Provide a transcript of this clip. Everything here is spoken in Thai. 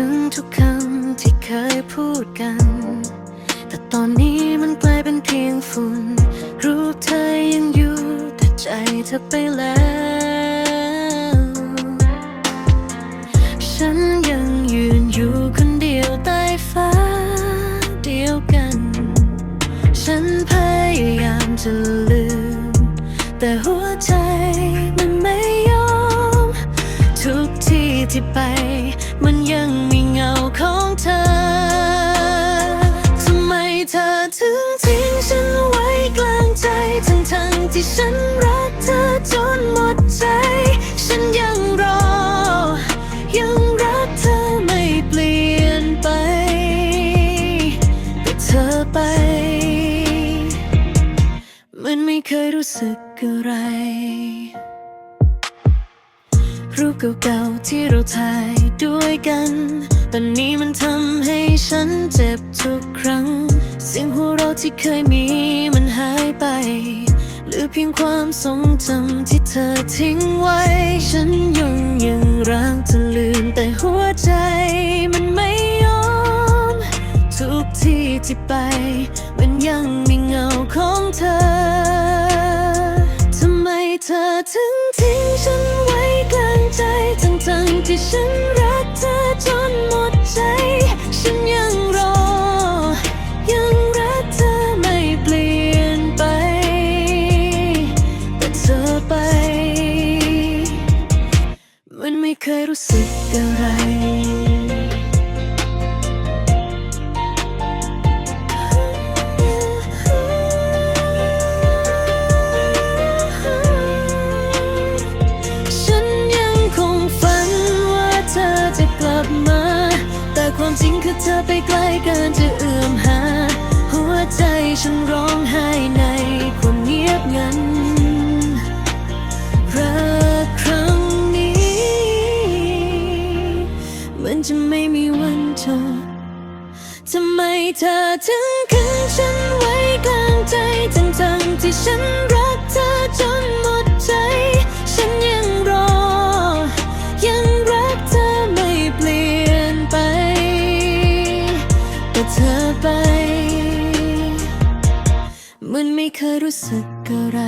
ถึงทุกคำที่เคยพูดกัน แต่ตอนนี้มันกลายเป็นเพียงฝุ่น รูปเธอยังอยู่ แต่ใจเธอไปแล้ว ฉันยังยืนอยู่คนเดียวใต้ฟ้าเดียวกัน ฉันพยายามจะลืม แต่หัวใจมันไม่ยอม ทุกที่ที่ไป มันยังมีเงาของเธอ ทำไมเธอถึงทิ้งฉันไว้กลางใจ ทั้งทั้งที่ฉันรักเธอจนหมดใจ ฉันยังรอ ยังรักเธอไม่เปลี่ยนไปแต่เธอไป มันไม่เคยรู้สึกอะไร รูปเก่าๆที่เราถ่ายด้วยกัน ตอนนี้มันทำให้ฉันเจ็บทุกครั้ง เสียงหัวเราะที่เคยมีมันหายไปหลือเพียงความทรงจำที่เธอทิ้งไว้ ฉันยังยังรักเธอลืมแต่หัวใจมันไม่ยอม ทุกที่ที่ไป มันยังมีเงาของเธอ ทำไมเธอถึงทิ้งฉัน ที่ฉันรักเธอจนหมดใจ ฉันยังรอ ยังรักเธอไม่เปลี่ยนไป แต่เธอไป มันไม่เคยรู้สึกอะไร คือเธอไปไกลเกินจะเอื้อมหา หัวใจฉันร้องไห้ในความเงียบงันรักครั้งนี้ มันจะไม่มีวันจบทำไมเธอถึงขึ้นฉันไว้กลางใจทั้งทั้งๆที่ฉันรักเธอจน มันไม่เคยรู้สึกอะไร